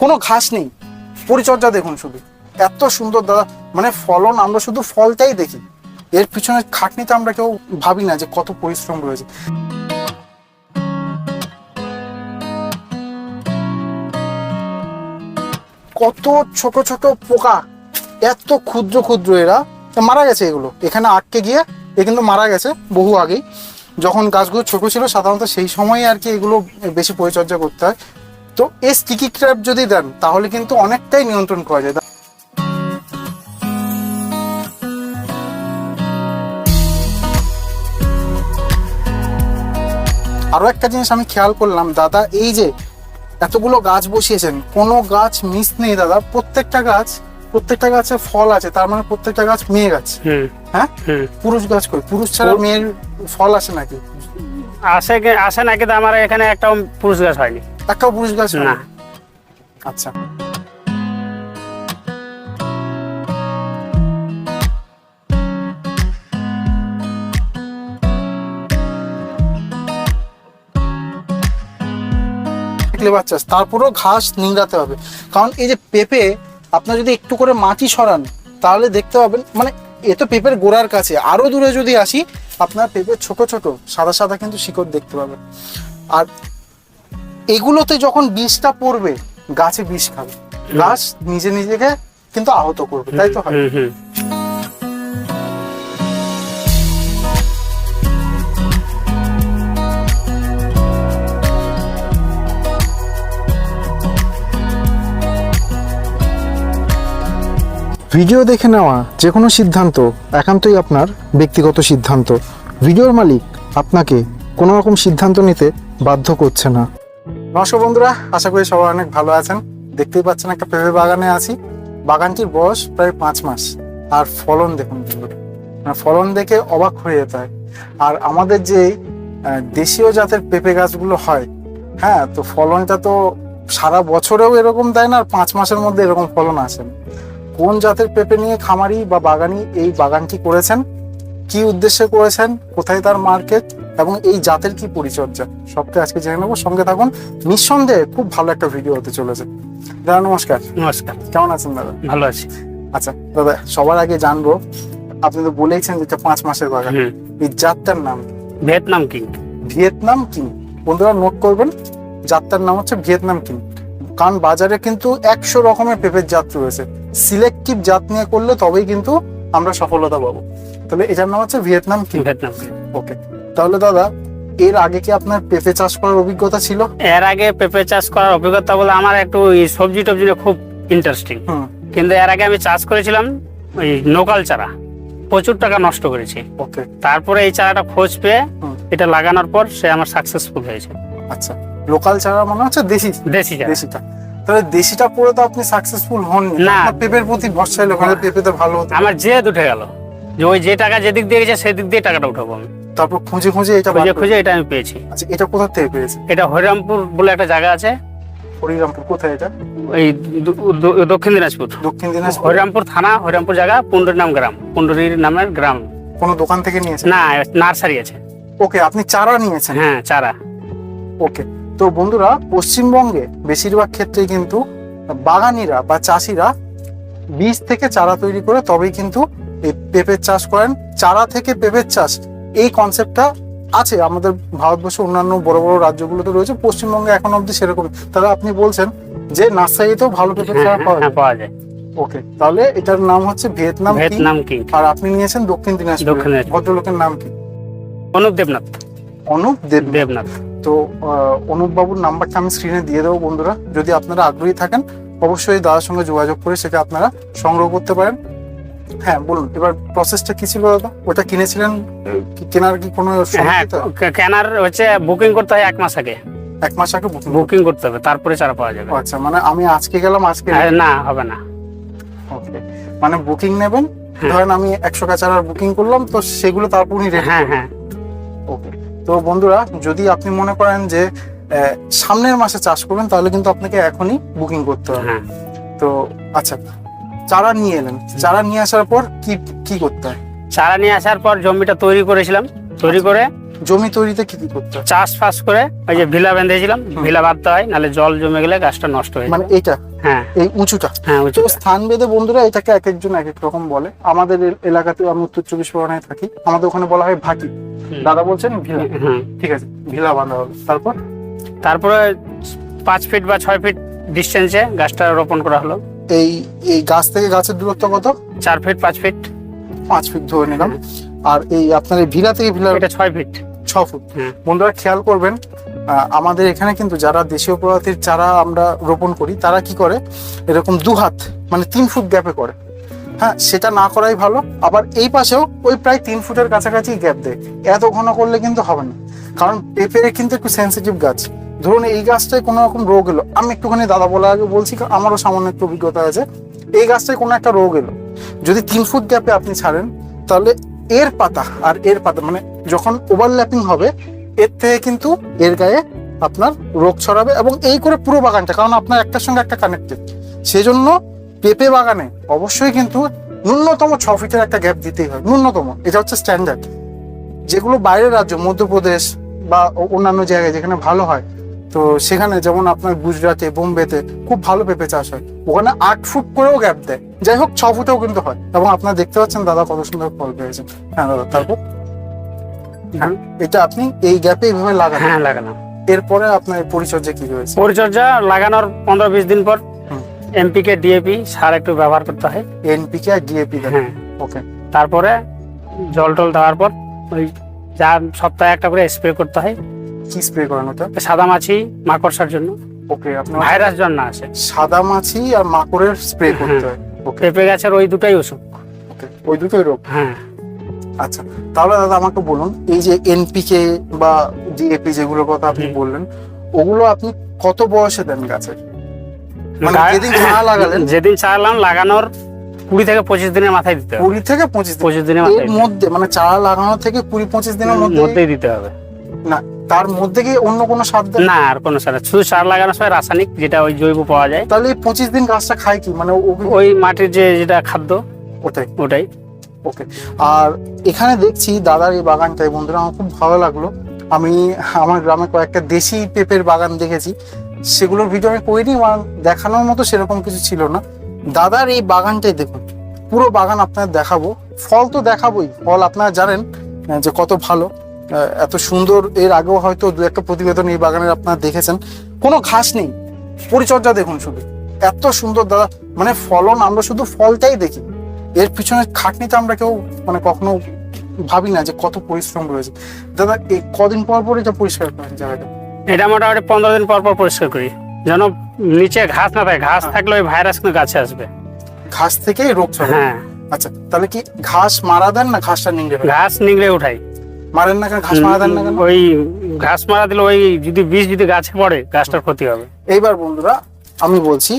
কোনো ঘাস নেই। পরিচর্যা দেখুন শুধু। এত সুন্দর দাদা মানে ফলন, আমরা শুধু ফলটাই দেখি। এর পিছনে খাটনিতে আমরা কেউ ভাবি না যে কত পরিশ্রম রয়েছে। কত ছোট ছোট পোকা, এত ক্ষুদ্র ক্ষুদ্র এরা। মারা গেছে এগুলো। এখানে আটকে গিয়ে এ কিন্তু মারা গেছে বহু আগেই। যখন গাছগুলো ছোট ছিল, সাধারণত সেই সময় আর কি এগুলো বেশি পরিচর্যা করতে হয়। তো এই স্টিকি ক্র্যাপ যদি দেন তাহলে কিন্তু অনেকটাই নিয়ন্ত্রণ করা যায়। আরও একটা জিনিস আমি খেয়াল করলাম দাদা এই যে এতগুলো গাছ বসিয়েছেন কোনো গাছ মিস নেই দাদা। প্রত্যেকটা গাছ প্রত্যেকটা গাছে ফল আছে তার মানে প্রত্যেকটা গাছ মেয়ে গাছ। হ্যাঁ? পুরুষ গাছ কই? পুরুষ ছাড়া মেয়ের ফল আসে নাকি? আসে আসে নাকি আমার এখানে একটা পুরুষ গাছ হয়নি। একটাও পুরুষ হয় না। না আচ্ছা। লেবার চাষ তারপরেও ঘাস নিংড়াতে হবে। কারণ এই যে পেঁপে, আপনার যদি একটু করে মাটি সরান, তাহলে দেখতে পাবেন মানে এ তো পেঁপের গোড়ার কাছে। আরও দূরে যদি আসি, আপনার পেঁপের ছোট ছোট, সাদা সাদা কিন্তু শিকড় দেখতে পাবেন। আর এগুলোতে যখন বীজটা পড়বে গাছে বিষ খাবে। গাছ নিজে নিজেকে কিন্তু আহত করবে তাই তো হয়? ভিডিও দেখে নেওয়া যে কোনো সিদ্ধান্ত একান্তই আপনার ব্যক্তিগত সিদ্ধান্ত। ভিডিওর মালিক আপনাকে কোনো রকম সিদ্ধান্ত নিতে বাধ্য করছে না। নমস্কার বন্ধুরা, আশা করি সবাই অনেক ভালো আছেন। দেখতেই পাচ্ছেন একটা পেঁপে বাগানে আছি। বাগানটির বয়স প্রায় পাঁচ মাস। আর ফলন দেখুন। মানে ফলন দেখে অবাক হয়ে যেতে আর আমাদের যে দেশীয় জাতের পেঁপে গাছগুলো হয় হ্যাঁ তো ফলনটা তো সারা বছরেও এরকম দেয় না, আর পাঁচ মাসের মধ্যে এরকম ফলন আসে কোন জাতের পেঁপে নিয়ে খামারি বা বাগানি এই বাগানটি করেছেন? কি উদ্দেশ্যে করেছেন? কোথায় তার মার্কেট? এবং এই জাতের কি পরিচর্যা? সবটা আজকে জেনে নেব। সঙ্গে থাকুন। নিঃসন্দেহে খুব ভালো একটা ভিডিও হতে চলেছে। দাদা নমস্কার। নমস্কার। কেমন আছেন দাদা? ভালো আছি। আচ্ছা দাদা সবার আগে জানব আপনি তো বলেইছেন যে পাঁচ মাসের বাগান। এই জাতটার নাম? Vietnam king. Vietnam king. বন্ধুরা নোট করবেন জাতটার নাম হচ্ছে ভিয়েতনাম কিং। কারণ বাজারে কিন্তু একশো রকমের পেঁপের জাত রয়েছে। সিলেক্টিভ জাত নিয়ে করলে তবেই কিন্তু আমরা সফলতা পাবো। তাহলে এটার নাম হচ্ছে Vietnam king. Vietnam king. Okay তাহলে দাদা এর আগে কি আপনার পেঁপে চাষ করার অভিজ্ঞতা ছিল? এর আগে পেঁপে চাষ করার অভিজ্ঞতা বলে আমার একটু সবজি টবজি খুব ইন্টারেস্টিং কিন্তু এর আগে আমি চাষ করেছিলাম ওই নোকাল চারা। প্রচুর টাকা নষ্ট করেছি। ওকে। তারপরে এই চারাটা খোঁজ পেয়ে এটা লাগানোর পর সে আমার সাকসেসফুল হয়েছে। আচ্ছা লোকাল চারা মনে হচ্ছে দেশি? দেশি দেশিটা। তাহলে দেশিটা পরে তো আপনি সাকসেসফুল হননি। না। পেঁপের প্রতি ভরসা এলো ওখানে পেঁপেতে ভালো হতো। আমার যে উঠে গেল যে ওই যে টাকা যেদিক দিয়ে গেছে সেদিক দিয়ে টাকাটা উঠাবো আমি। তারপর খুঁজে খুঁজে এটা খুঁজে খুঁজে এটা আমি পেয়েছি। আচ্ছা এটা কোথা থেকে পেয়েছে? এটা হরিরামপুর বলে একটা জায়গা আছে। হরিরামপুর কোথায় এটা? দু- দক্ষিণ দিনাজপুর। দক্ষিণ দিনাজপুর। হরিরামপুর থানা হরিরামপুর জায়গা পুন্ডরীর নাম গ্রাম। পুন্ডরীর নামের গ্রাম। কোনো দোকান থেকে নিয়েছেন না নার্সারি আছে। ওকে আপনি চারা নিয়েছেন? হ্যাঁ চারা। ওকে তো বন্ধুরা পশ্চিমবঙ্গে বেশিরভাগ ক্ষেত্রে কিন্তু বাগানিরা বা চাষিরা বীজ থেকে চারা তৈরি করে তবেই কিন্তু এই পেঁপের চাষ করেন। চারা থেকে পেঁপের চাষ এই কনসেপ্টটা আছে। আমাদের ভারতবর্ষের অন্যান্য বড় বড় রাজ্যগুলোতে রয়েছে। পশ্চিমবঙ্গে এখন অবধি সেরকম। তাহলে আপনি বলছেন যে নার্সারিতেও ভালো পেঁপের হ্যাঁ, পাওয়া হ্যাঁ যায়? ওকে তাহলে এটার নাম হচ্ছে ভিয়েতনাম ভিয়েতনাম কিং? আর আপনি নিয়েছেন দক্ষিণ দিনাজপুর। ভদ্রলোকের নাম কি? অনুপ দেবনাথ। অনুপ দেব দেবনাথ। তো অনুপ বাবুর নাম্বারটা আমি স্ক্রিনে দিয়ে দেবো বন্ধুরা। যদি আপনারা আগ্রহী থাকেন অবশ্যই দাদার সঙ্গে যোগাযোগ করে সেটা আপনারা সংগ্রহ করতে পারেন। হ্যাঁ বলুন এবার প্রসেসটা কি ছিল দাদা? ওটা কিনেছিলেন? কেনার কি কোনো হ্যাঁ কেনার হচ্ছে বুকিং করতে হয় এক মাস আগে। এক মাস আগে বুকিং করতে হবে। তারপরে চারা পাওয়া যাবে। আচ্ছা মানে আমি আজকে গেলাম আজকে আরে না হবে না। ওকে মানে বুকিং নেবেন হ্যাঁ। ধরেন আমি একশো কাছাড়ার বুকিং করলাম তো সেগুলো তারপর উনি হ্যাঁ হ্যাঁ। ওকে তো বন্ধুরা যদি আপনি মনে করেন যে সামনের মাসে চাষ করবেন তাহলে কিন্তু আপনাকে এখনই বুকিং করতে হবে। হ্যাঁ। তো আচ্ছা চারা নিয়ে এলেন। চারা নিয়ে আসার পর কি কি করতে হয়? চারা নিয়ে আসার পর জমিটা তৈরি করেছিলাম। তৈরি করে জমি তৈরিতে কি কি করতে হয়? চাষ ফাস করে ওই যে ভিলা বেঁধেছিলাম ভিলা বাঁধতে হয় নাহলে জল জমে গেলে গাছটা নষ্ট হয়ে মানে এইটা? হ্যাঁ। এই উঁচুটা? হ্যাঁ তো উঁচুটা। স্থান ভেদে বন্ধুরা এটাকে এক একজন এক এক রকম বলে। আমাদের এলাকাতে আমি উত্তর চব্বিশ পরগনায় থাকি। আমাদের ওখানে বলা হয় ভাটি। দাদা বলছেন ভিলা। হ্যাঁ ঠিক আছে ভিলা বাঁধা হবে। তারপর? তারপরে পাঁচ ফিট বা ছয় ফিট ডিস্টেন্সে গাছটা রোপণ করা হলো। এই এই গাছ থেকে গাছের দূরত্ব কত? চার ফিট পাঁচ ফিট পাঁচ ফিট ধরে নিলাম। আর এই আপনার এই ভিলা থেকে ভিলা এটা ছয় ফিট ছ ফুট বন্ধুরা খেয়াল করবেন আমাদের এখানে কিন্তু যারা দেশীয় প্রজাতির চারা আমরা রোপণ করি তারা কি করে? এরকম দু হাত মানে তিন ফুট গ্যাপে করে। হ্যাঁ সেটা না করাই ভালো। আবার এই পাশেও ওই প্রায় তিন ফুটের কাছাকাছি গ্যাপ দেয়। এত ঘন করলে কিন্তু হবে না। কারণ পেঁপে কিন্তু একটু সেন্সিটিভ গাছ। ধরুন এই গাছটায় কোনো রকম রোগ এলো, আমি একটুখানি দাদা বলা আগে বলছি আমারও সামান্য একটু অভিজ্ঞতা আছে, এই গাছটায় কোনো একটা রোগ এলো। যদি তিন ফুট গ্যাপে আপনি ছাড়েন, তাহলে এর পাতা আর এর পাতা মানে যখন ওভারল্যাপিং হবে, এর থেকে কিন্তু এর গায়ে আপনার রোগ ছড়াবে এবং এই করে পুরো বাগানটা, কারণ আপনার একটার সঙ্গে একটা কানেক্টেড সেজন্য পেঁপে বাগানে অবশ্যই কিন্তু ন্যূনতম ছ ফিটের একটা গ্যাপ দিতেই হয়, ন্যূনতম। এটা হচ্ছে স্ট্যান্ডার্ড যেগুলো বাইরের রাজ্য, মধ্যপ্রদেশ বা অন্যান্য জায়গায় যেখানে ভালো হয় তো সেখানে যেমন আপনার গুজরাটে বোম্বেতে খুব ভালো পেঁপে চাষ হয়। ওখানে আট ফুট করেও গ্যাপ দেয়। যাই হোক ছ ফুটেও কিন্তু হয়। এবং আপনারা দেখতে পাচ্ছেন দাদা কত সুন্দর ফল পেয়েছেন হ্যাঁ দাদা তারপর? হ্যাঁ এটা আপনি এই গ্যাপে এইভাবে লাগান হ্যাঁ লাগালাম। এরপরে আপনার পরিচর্যা কি রয়েছে? পরিচর্যা লাগানোর পনেরো বিশ দিন পর। এমপিকে ডিএপি সার একটু ব্যবহার করতে হয়। এনপিকে আর ডিএপি হ্যাঁ। ওকে। তারপরে জল টল দেওয়ার পর ওই যা সপ্তাহে একটা করে স্প্রে করতে হয়। কি স্প্রে করেন ওটা সাদা মাছি মাকড়সার জন্য। ওকে আপনার ভাইরাস জন্য আসে। সাদা মাছি আর মাকড়ের স্প্রে করতে হয়। ওকে পেঁপে গাছের ওই দুটাই ওষুধ ওই দুটোই রোগ? হ্যাঁ। আচ্ছা তাহলে দাদা আমাকে বলুন এই যে এনপিকে বা ডিএপি যেগুলোর কথা আপনি বললেন ওগুলো আপনি কত বয়সে দেন গাছে মানে যেদিন চারা লাগালেন। যেদিন চালাম লাগানোর কুড়ি থেকে পঁচিশ দিনের মাথায় দিতে হবে। কুড়ি থেকে পঁচিশ পঁচিশ দিনের মাথায় মধ্যে মানে চারা লাগানো থেকে কুড়ি পঁচিশ দিনের মধ্যে মধ্যেই দিতে হবে। না তার মধ্যে কি অন্য কোনো সার দেন? না আর কোনো সার শুধু সার লাগানোর সময় রাসায়নিক যেটা ওই জৈব পাওয়া যায়। তাহলে পঁচিশ দিন গাছটা খায় কি? মানে ওই মাটির যে যেটা খাদ্য ওটাই। ওটাই। ওকে। আর এখানে দেখছি দাদার এই বাগানটাই। বন্ধুরা আমার খুব ভালো লাগল। আমি আমার গ্রামে কয়েকটা দেশি পেঁপের বাগান দেখেছি। সেগুলোর ভিডিও আমি করিনি দেখানোর মতো সেরকম কিছু ছিল না। দাদার এই বাগানটাই দেখুন। পুরো বাগান আপনাদের দেখাবো। ফল তো দেখাবোই। ফল আপনারা জানেন যে কত ভালো। এত সুন্দর এর আগেও হয়তো দু একটা প্রতিবেদন এই বাগানের আপনারা দেখেছেন। কোনো ঘাস নেই। পরিচর্যা দেখুন শুধু। এত সুন্দর দাদা মানে ফলন আমরা শুধু ফলটাই দেখি। এর পিছনে খাটনিতে আমরা কেউ মানে কখনো ভাবি না যে কত পরিশ্রম রয়েছে। দাদা এই কদিন পর পর এটা পরিষ্কার করেন জায়গাটা। এটা মোটামুটি পনেরো দিন পর পর পরিষ্কার করি। যেন নিচে ঘাস না থাকে। ঘাস হ্যাঁ। থাকলে ওই ভাইরাস কিন্তু গাছে আসবে। ঘাস থেকেই রোগ ছড়ায়। হ্যাঁ। আচ্ছা তাহলে কি ঘাস মারা দেন না ঘাসটা নিংড়ে ঘাস নিংড়ে উঠাই। মারেন না কেন? ঘাস মারা দেন না কেন? ওই ঘাস মারা দিলে ওই যদি বীজ যদি গাছে পড়ে গাছটার ক্ষতি হবে। এইবার বন্ধুরা আমি বলছি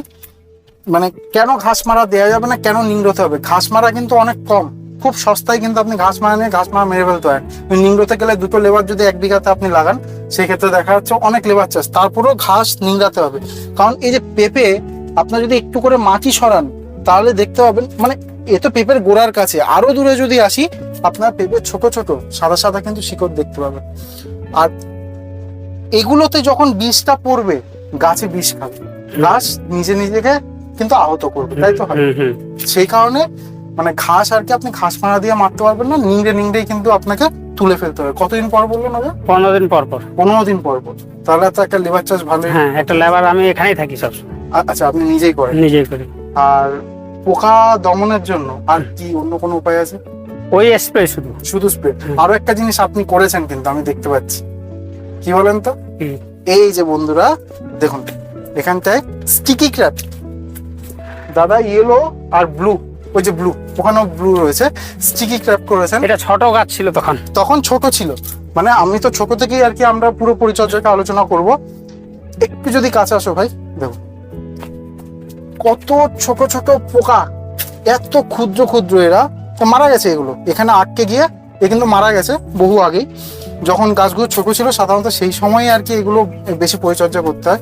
মানে কেন ঘাস মারা দেওয়া যাবে না কেন নিংড়তে হবে? ঘাস মারা কিন্তু অনেক কম। খুব সস্তায় কিন্তু আপনি ঘাস মারা নিয়ে ঘাস মারা মেরে ফেলতে হয় নিংড়তে গেলে দুটো লেবার যদি এক বিঘাতে আপনি লাগান সেক্ষেত্রে দেখা যাচ্ছে অনেক লেবার চাষ। তারপরেও ঘাস নিংড়াতে হবে। কারণ এই যে পেঁপে আপনার যদি একটু করে মাটি সরান তাহলে দেখতে পাবেন মানে এ তো পেঁপের গোড়ার কাছে। আরও দূরে যদি আসি আপনার পেঁপের ছোট ছোট সাদা সাদা কিন্তু শিকড় দেখতে পাবেন। আর এগুলোতে যখন বীজটা পড়বে গাছে বিষ খাবে। গাছ নিজে নিজেকে কিন্তু আহত করবে তাই তো। সেই কারণে মানে ঘাস আর কি আপনি ঘাস মারা দিয়ে মারতে পারবেন না নিংড়ে নিংড়েই কিন্তু আপনাকে তুলে ফেলতে হবে। কতদিন পর বললেন হবে পনেরো দিন পর পর। পনেরো দিন পর পর। তাহলে তো একটা লেবার চার্জ ভালো হ্যাঁ একটা লেবার আমি এখানেই থাকি সব আচ্ছা আপনি নিজেই করেন। নিজেই করি। আর পোকা দমনের জন্য আর কি অন্য কোনো উপায় আছে? ওই স্প্রে শুধু। শুধু স্প্রে। আরও একটা জিনিস আপনি করেছেন কিন্তু আমি দেখতে পাচ্ছি। কি বলেন তো? এই যে বন্ধুরা দেখুন এখানটায় স্টিকি ক্র্যাপ দাদা ইয়েলো আর ব্লু ওই যে ব্লু ওখানেও ব্লু রয়েছে। স্টিকি ক্র্যাপ করেছেন। এটা ছোট গাছ ছিল তখন। তখন ছোট ছিল। মানে আমি তো ছোট থেকেই আর কি আমরা পুরো পরিচর্যাকে আলোচনা করব। একটু যদি কাছে আসো ভাই দেখো কত ছোট ছোট পোকা এত ক্ষুদ্র ক্ষুদ্র এরা। মারা গেছে এগুলো। এখানে আটকে গিয়ে এ কিন্তু মারা গেছে বহু আগেই। যখন গাছগুলো ছোট ছিল সাধারণত সেই সময় আর কি এগুলো বেশি পরিচর্যা করতে হয়।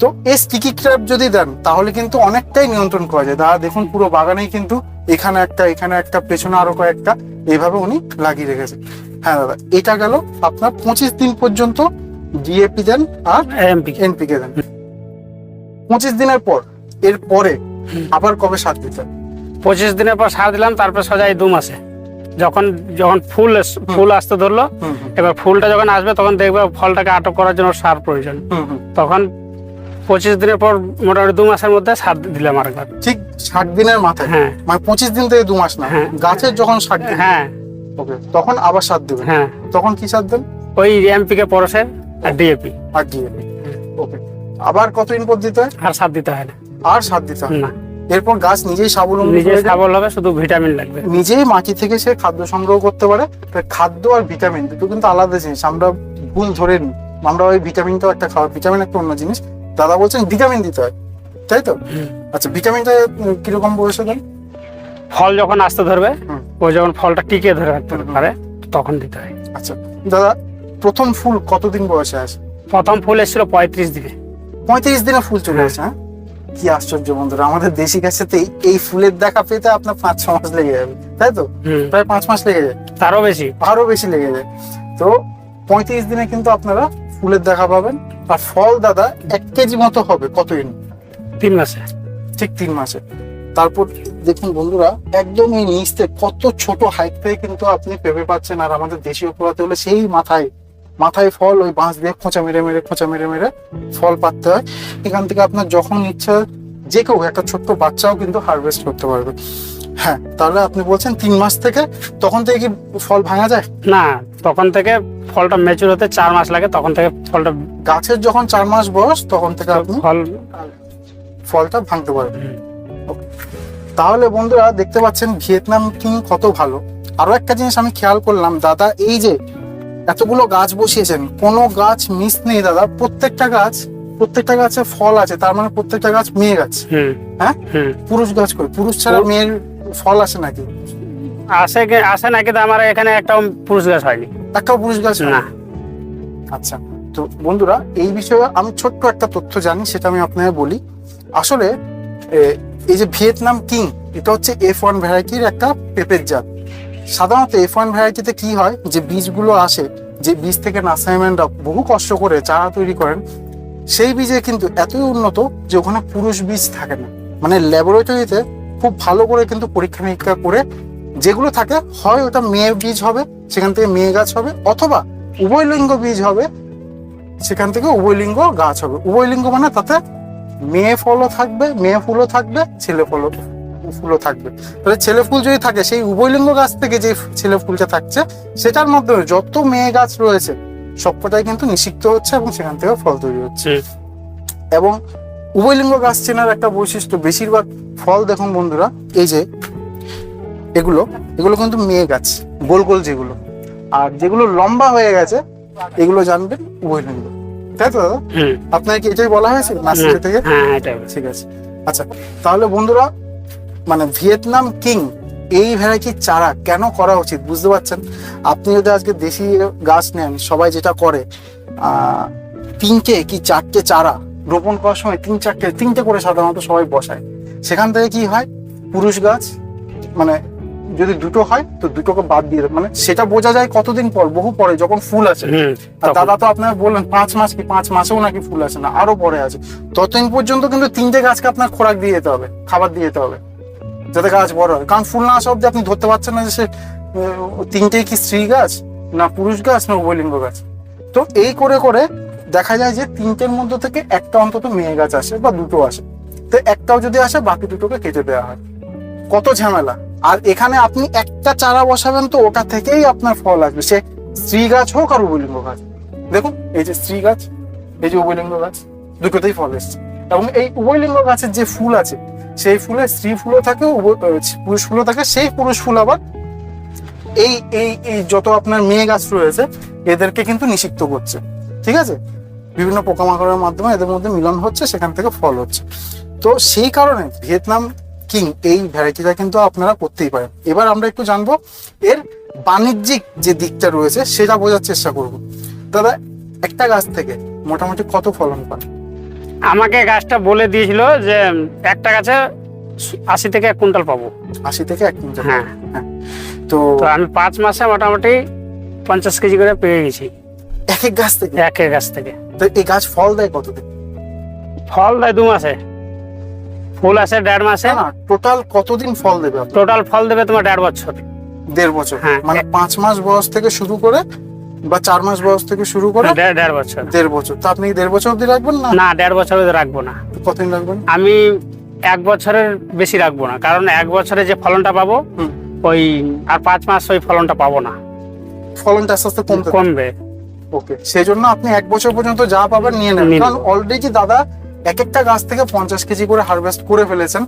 তো এই স্টিকি ক্র্যাপ যদি দেন তাহলে কিন্তু অনেকটাই নিয়ন্ত্রণ করা যায়। দাদা দেখুন পুরো বাগানেই কিন্তু এখানে একটা এখানে একটা পেছনে আরও কয়েকটা এইভাবে উনি লাগিয়ে রেখেছে। হ্যাঁ দাদা এটা গেল আপনার পঁচিশ দিন পর্যন্ত ডিএপি দেন আর এমপি এনপিকে দেন। পঁচিশ দিনের পর এর পরে আবার কবে সার দিতে পঁচিশ দিনের পর সার দিলাম তারপর সোজাই দু মাসে যখন যখন ফুল ফুল আসতে ধরলো এবার ফুলটা যখন আসবে তখন দেখবে ফলটাকে আটক করার জন্য সার প্রয়োজন। তখন পঁচিশ দিনের পর মোটামুটি দু মাসের মধ্যে সার দিলাম আরেকবার। ঠিক ষাট দিনের মাথায়? হ্যাঁ। মানে পঁচিশ দিন থেকে দু মাস না হ্যাঁ। গাছের যখন ষাট দিন হ্যাঁ। তখন আবার সার দেবেন হ্যাঁ। তখন কি সার দেন? ওই এমপিকে পরশের আর ডিএপি। আর ডিএপি। ওকে। আবার কতদিন পর দিতে হয়? আর সার দিতে হয় না। আর সার দিতে হয় না। এরপর গাছ নিজেই স্বাবলম্বী নিজে হয়ে সাবল হবে শুধু ভিটামিন লাগবে। নিজেই মাটি থেকে সে খাদ্য সংগ্রহ করতে পারে। খাদ্য আর ভিটামিন দুটো কিন্তু আলাদা জিনিস। আমরা ভুল ধরে নিই আমরা ওই ভিটামিনটাও একটা খাওয়া ভিটামিন একটা অন্য জিনিস। দাদা বলছেন ভিটামিন দিতে হয়। তাই তো? আচ্ছা ভিটামিনটা কীরকম বয়সে দেন? ফল যখন আসতে ধরবে। ওই যখন ফলটা টিকে ধরে রাখতে। পারে তখন দিতে হয়। আচ্ছা দাদা প্রথম ফুল কতদিন বয়সে আসে? প্রথম ফুল এসেছিল পঁয়ত্রিশ দিনে। পঁয়ত্রিশ দিনে ফুল চলে আসে হ্যাঁ? কি আশ্চর্য বন্ধুরা আমাদের দেশি গাছেতেই এই ফুলের দেখা পেতে আপনার পাঁচ ছ মাস লেগে যাবে তাই তো? প্রায় পাঁচ মাস লেগে যায়। তারও বেশি। আরও বেশি লেগে যায়। তো পঁয়ত্রিশ দিনে কিন্তু আপনারা ফুলের দেখা পাবেন। আর ফল দাদা এক কেজি মতো হবে কত দিন তিন মাসে। ঠিক তিন মাসে। তারপর দেখুন বন্ধুরা একদম এই নিচতে কত ছোট হাইট থেকে কিন্তু আপনি পেঁপে পাচ্ছেন। আর আমাদের দেশীয় পোড়াতে হলে সেই মাথায় মাথায় ফল ওই বাঁশ দিয়ে খোঁচা মেরে মেরে খোঁচা মেরে মেরে ফল পাততে হয়। এখান থেকে আপনার যখন ইচ্ছা যে কেউ একটা ছোট্ট বাচ্চাও কিন্তু হারভেস্ট করতে পারবে। হ্যাঁ তাহলে আপনি বলছেন তিন মাস থেকে তখন থেকে কি ফল ভাঙা যায়? না তখন থেকে ফলটা মেচুর হতে চার মাস লাগে তখন থেকে ফলটা গাছের যখন চার মাস বয়স তখন থেকে আপনি ফল ফলটা ভাঙতে পারবেন। তাহলে বন্ধুরা দেখতে পাচ্ছেন ভিয়েতনাম কিং কত ভালো। আরও একটা জিনিস আমি খেয়াল করলাম দাদা এই যে এতগুলো গাছ বসিয়েছেন কোনো গাছ মিস নেই দাদা। প্রত্যেকটা গাছ প্রত্যেকটা গাছে ফল আছে তার মানে প্রত্যেকটা গাছ মেয়ে গাছ। হ্যাঁ? পুরুষ গাছ করে পুরুষ ছাড়া মেয়ের ফল আসে নাকি? আসে আসে না কিন্তু আমার এখানে একটা পুরুষ গাছ হয়নি। একটাও পুরুষ গাছ না। আচ্ছা তো বন্ধুরা এই বিষয়ে আমি ছোট্ট একটা তথ্য জানি সেটা আমি আপনাকে বলি। আসলে এই যে ভিয়েতনাম কিং এটা হচ্ছে এফ ওয়ান ভ্যারাইটির একটা পেঁপের জাত। সাধারণত এফ ওয়ান ভ্যারাইটিতে কি হয়? যে বীজগুলো আসে, যে বীজ থেকে নার্সারিম্যানরা বহু কষ্ট করে চারা তৈরি করেন, সেই বীজে কিন্তু এতই উন্নত যে ওখানে পুরুষ বীজ থাকে না। মানে ল্যাবরেটরিতে খুব ভালো করে কিন্তু পরীক্ষা নিরীক্ষা করে যেগুলো থাকে, হয় ওটা মেয়ে বীজ হবে, সেখান থেকে মেয়ে গাছ হবে, অথবা উভয়লিঙ্গ বীজ হবে, সেখান থেকে উভয়লিঙ্গ গাছ হবে। উভয়লিঙ্গ মানে তাতে মেয়ে ফলও থাকবে, মেয়ে ফুলও থাকবে, ছেলে ফলও ফুলও থাকবে। তাহলে ছেলে ফুল যদি থাকে সেই উভয়লিঙ্গ গাছ থেকে যে ছেলে ফুলটা থাকছে সেটার মাধ্যমে যত মেয়ে গাছ রয়েছে সবকটাই কিন্তু নিষিক্ত হচ্ছে এবং সেখান থেকে ফল তৈরি হচ্ছে। এবং উভয়লিঙ্গ গাছ চেনার একটা বৈশিষ্ট্য বেশিরভাগ ফল দেখুন বন্ধুরা এই যে এগুলো এগুলো কিন্তু মেয়ে গাছ গোল গোল যেগুলো। আর যেগুলো লম্বা হয়ে গেছে এগুলো জানবেন উভয়লিঙ্গ। তাই তো দাদা? হুম এটাই বলা হয়েছে? নার্সারি থেকে? হ্যাঁ এটা ঠিক আছে। আচ্ছা তাহলে বন্ধুরা মানে ভিয়েতনাম কিং এই ভ্যারাইটির চারা কেন করা উচিত? বুঝতে পারছেন? আপনি যদি আজকে দেশি গাছ নেন সবাই যেটা করে আহ, তিনটে কি চারটে চারা রোপণ করার সময় তিন চারটে তিনটে করে সাধারণত সবাই বসায়। সেখান থেকে কি হয়? পুরুষ গাছ মানে যদি দুটো হয় তো দুটোকে বাদ দিয়ে দেয়। মানে সেটা বোঝা যায় কতদিন পর বহু পরে যখন ফুল আছে আর দাদা তো আপনার বললেন পাঁচ মাস কি পাঁচ মাসেও নাকি ফুল আছে না আরও পরে আছে। ততদিন পর্যন্ত কিন্তু তিনটে গাছকে আপনার খোরাক দিয়ে যেতে হবে খাবার দিয়ে যেতে হবে। যাতে গাছ বড় হয়। কারণ ফুল না আসা অব্দি আপনি ধরতে পারছেন না যে সে তিনটেই কি স্ত্রী গাছ, না পুরুষ গাছ, না উভয়লিঙ্গ গাছ। তো এই করে করে দেখা যায় যে তিনটের মধ্যে থেকে একটা অন্তত মেয়ে গাছ আসে বা দুটো আসে। তো একটাও যদি আসে, বাকি দুটোকে কেটে দেওয়া হয়। কত ঝামেলা। আর এখানে আপনি একটা চারা বসাবেন তো ওটা থেকেই আপনার ফল আসবে। সে স্ত্রী গাছ হোক আর উভয়লিঙ্গ গাছ। দেখুন, এই যে স্ত্রী গাছ, এই যে উভয়লিঙ্গ গাছ, দুটোতেই ফল এসছে। এবং এই উভয়লিঙ্গ গাছের যে ফুল আছে সেই ফুলে স্ত্রী ফুলও থাকে পুরুষ ফুলও থাকে, সেই পুরুষ ফুল আবার এই এই এই যত আপনার মেয়ে গাছ রয়েছে, এদেরকে কিন্তু নিষিক্ত করছে, ঠিক আছে? বিভিন্ন পোকামাকড়ের মাধ্যমে এদের মধ্যে মিলন হচ্ছে, সেখান থেকে ফল হচ্ছে। তো সেই কারণে ভিয়েতনাম কিং এই ভ্যারাইটিটা কিন্তু আপনারা করতেই পারেন। এবার আমরা একটু জানব, এর বাণিজ্যিক যে দিকটা রয়েছে, সেটা বোঝার চেষ্টা করব। দাদা, একটা গাছ থেকে মোটামুটি কত ফলন পান? আমাকে গাছটা বলে দিয়েছিল যে একটা গাছে আশি থেকে এক কুইন্টাল পাবো। আশি থেকে এক কুইন্টাল? হ্যাঁ। তো তো আমি পাঁচ মাসে মোটামুটি পঞ্চাশ কেজি করে পেয়ে গেছি। এক এক গাছ থেকে? একের গাছ থেকে। তো এই গাছ ফল দেয় কতদিন ফল দেয় দু মাসে। ফুল আসে দেড় মাসে। টোটাল কতদিন ফল দেবে টোটাল ফল দেবে তোমার দেড় বছর। দেড় বছর। হ্যাঁ। মানে পাঁচ মাস বয়স থেকে শুরু করে বা চার মাস বয়স থেকে শুরু করে দেড় দেড় বছর। দেড় বছর। তো আপনি দেড় বছর অবধি রাখবেন না? না দেড় বছর রাখব না। কতদিন রাখবেন? আমি এক বছরের বেশি রাখব না কারণ এক বছরে যে ফলনটা পাবো ওই আর পাঁচ মাস ওই ফলনটা পাবো না। ফলনটা আস্তে আস্তে কমতে কমবে। ওকে সেই জন্য আপনি এক বছর পর্যন্ত যা পাবেন নিয়ে নেবেন। কারণ অলরেডি দাদা এক একটা গাছ থেকে পঞ্চাশ কেজি করে হারভেস্ট করে ফেলেছেন।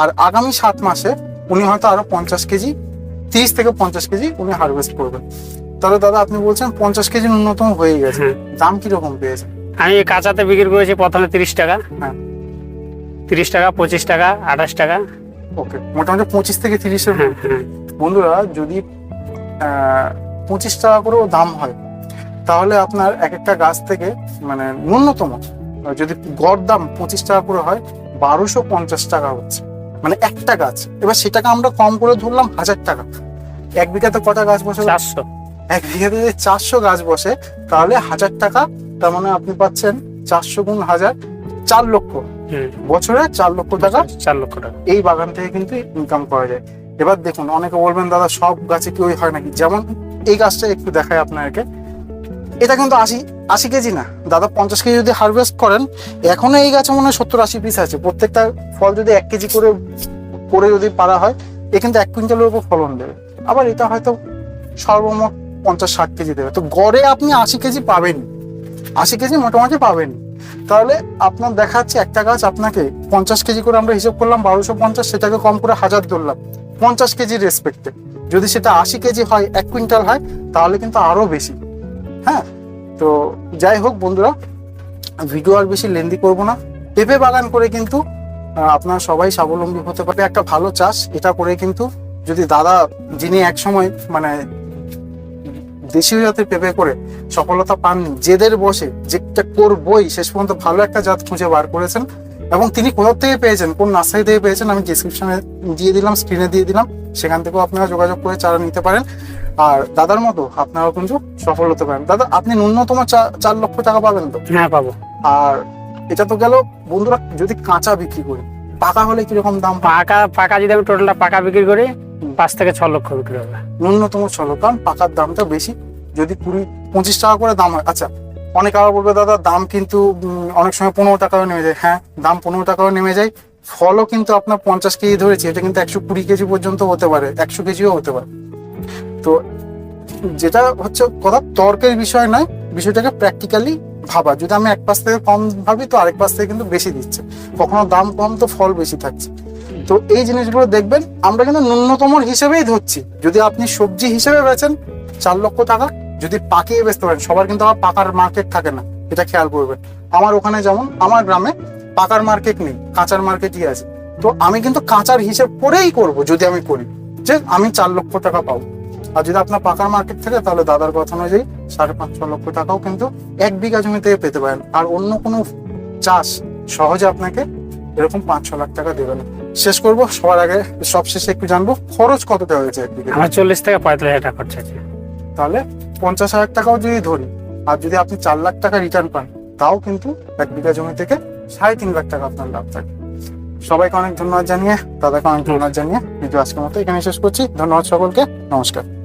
আর আগামী সাত মাসে উনি হয়তো আরও পঞ্চাশ কেজি তিরিশ থেকে পঞ্চাশ কেজি উনি হারভেস্ট করবেন। তাহলে দাদা আপনি বলছেন পঞ্চাশ কেজি ন্যূনতম হয়ে গেছে। দাম কীরকম পেয়েছে? আমি কাঁচাতে বিক্রি করেছি প্রথমে তিরিশ টাকা। হ্যাঁ। তিরিশ টাকা পঁচিশ টাকা আঠাশ টাকা। ওকে মোটামুটি পঁচিশ থেকে তিরিশের হ্যাঁ হ্যাঁ। বন্ধুরা যদি পঁচিশ টাকা করেও দাম হয় তাহলে আপনার এক একটা গাছ থেকে মানে ন্যূনতম যদি গড় দাম পঁচিশ টাকা করে হয় বারোশো পঞ্চাশ টাকা হচ্ছে। মানে একটা গাছ। এবার সেটাকে আমরা কম করে ধরলাম হাজার টাকা। এক বিঘাতে কটা গাছ বসে চারশো। এক বিঘাতে যদি চারশো গাছ বসে তাহলে হাজার টাকা তার মানে আপনি পাচ্ছেন চারশো গুণ হাজার চার লক্ষ। বছরে চার লক্ষ টাকা। চার লক্ষ টাকা। এই বাগান থেকে কিন্তু ইনকাম করা যায়। এবার দেখুন অনেকে বলবেন দাদা সব গাছে কি ওই হয় নাকি? যেমন এই গাছটা একটু দেখায় আপনাকে। এটা কিন্তু আশি আশি কেজি না। দাদা পঞ্চাশ কেজি যদি হারভেস্ট করেন এখনও এই গাছে মনে হয় সত্তর আশি পিস আছে। প্রত্যেকটা ফল যদি এক কেজি করে করে যদি পারা হয় এ কিন্তু এক কুইন্টালের উপর ফলন দেবে। আবার এটা হয়তো সর্বমোট পঞ্চাশ ষাট কেজি দেবে। তো গড়ে আপনি আশি কেজি পাবেন। আশি কেজি মোটামুটি পাবেন। তাহলে আপনার দেখা যাচ্ছে একটা গাছ আপনাকে পঞ্চাশ কেজি করে আমরা হিসেব করলাম, বারোশো পঞ্চাশ, সেটাকে কম করে হাজার ধরলাম। পঞ্চাশ কেজির রেসপেক্টে যদি সেটা আশি কেজি হয়, এক কুইন্টাল হয়, তাহলে কিন্তু আরও বেশি। হ্যাঁ? তো যাই হোক বন্ধুরা, ভিডিও আর বেশি লেন্দি করব না। পেঁপে বাগান করে কিন্তু আপনারা সবাই স্বাবলম্বী হতে পারে। একটা ভালো চাষ, এটা করে কিন্তু যদি দাদা, যিনি এক সময় মানে দেশীয় জাতের পেঁপে করে সফলতা পাননি জেদের বসে যেটা করবই শেষ পর্যন্ত ভালো একটা জাত খুঁজে বার করেছেন। এবং তিনি কোথা থেকে পেয়েছেন কোন নার্সারি থেকে পেয়েছেন আমি ডিসক্রিপশনে দিয়ে দিলাম স্ক্রিনে দিয়ে দিলাম সেখান থেকেও আপনারা যোগাযোগ করে চারা নিতে পারেন। আর দাদার মতো আপনারাও কিন্তু সফল হতে পারেন। দাদা আপনি ন্যূনতম চার লক্ষ টাকা পাবেন তো? হ্যাঁ পাবো। আর এটা তো গেল বন্ধুরা যদি কাঁচা বিক্রি করি পাকা হলে কীরকম দাম পাকা পাকা যদি আমি টোটালটা পাকা বিক্রি করি পাঁচ থেকে ছ লক্ষ বিক্রি হবে। ন্যূনতম ছ লক্ষ কারণ পাকার দামটা বেশি। যদি কুড়ি, পঁচিশ টাকা করে দাম হয় আচ্ছা অনেক আবার বলবে, দাদা, দাম কিন্তু অনেক সময় পনেরো টাকাও নেমে যায়। হ্যাঁ দাম পনেরো টাকাও নেমে যায়। ফলও কিন্তু আপনার পঞ্চাশ কেজি ধরেছি, এটা কিন্তু একশো কুড়ি কেজি পর্যন্ত হতে পারে, একশো কেজিও হতে পারে। তো যেটা হচ্ছে কথা, তর্কের বিষয় নয়, বিষয়টাকে প্র্যাকটিক্যালি ভাবা। যদি আমি এক পাশ থেকে কম ভাবি, তো আরেক পাশ থেকে কিন্তু বেশি দিচ্ছে। কখনো দাম কম, তো ফল বেশি থাকছে। তো এই জিনিসগুলো দেখবেন, আমরা কিন্তু ন্যূনতম হিসেবেই ধরছি। যদি আপনি সবজি হিসেবে বেচেন, চার লক্ষ টাকা যদি পাকিয়ে বেচতে পারেন সবার কিন্তু আবার পাকার মার্কেট থাকে না এটা খেয়াল করবেন। আমার ওখানে যেমন আমার গ্রামে পাকার মার্কেট নেই কাঁচার মার্কেটই আছে। তো আমি কিন্তু কাঁচার হিসেব করেই করব যদি আমি করি। যে আমি চার লক্ষ টাকা পাবো। আর যদি আপনার পাকার মার্কেট থাকে তাহলে দাদার কথা অনুযায়ী সাড়ে পাঁচ ছ লক্ষ টাকাও কিন্তু এক বিঘা জমি থেকে পেতে পারেন। আর অন্য কোনো চাষ সহজে আপনাকে এরকম পাঁচ ছ লাখ টাকা দেবে না। শেষ করব সবার আগে সবশেষে একটু জানব খরচ কতটা হয়েছে এক বিঘা আমার চল্লিশ থেকে পঁয়তাল্লিশ হাজার টাকা খরচা আছে তাহলে পঞ্চাশ হাজার টাকাও যদি ধরি, আর যদি আপনি চার লাখ টাকা রিটার্ন পান, তাও কিন্তু এক বিঘা জমি থেকে সাড়ে তিন লাখ টাকা আপনার লাভ থাকে সবাইকে অনেক ধন্যবাদ জানিয়ে, দাদাকে অনেক ধন্যবাদ জানিয়ে ভিডিও আজকের মতো এখানে শেষ করছি। ধন্যবাদ সকলকে, নমস্কার।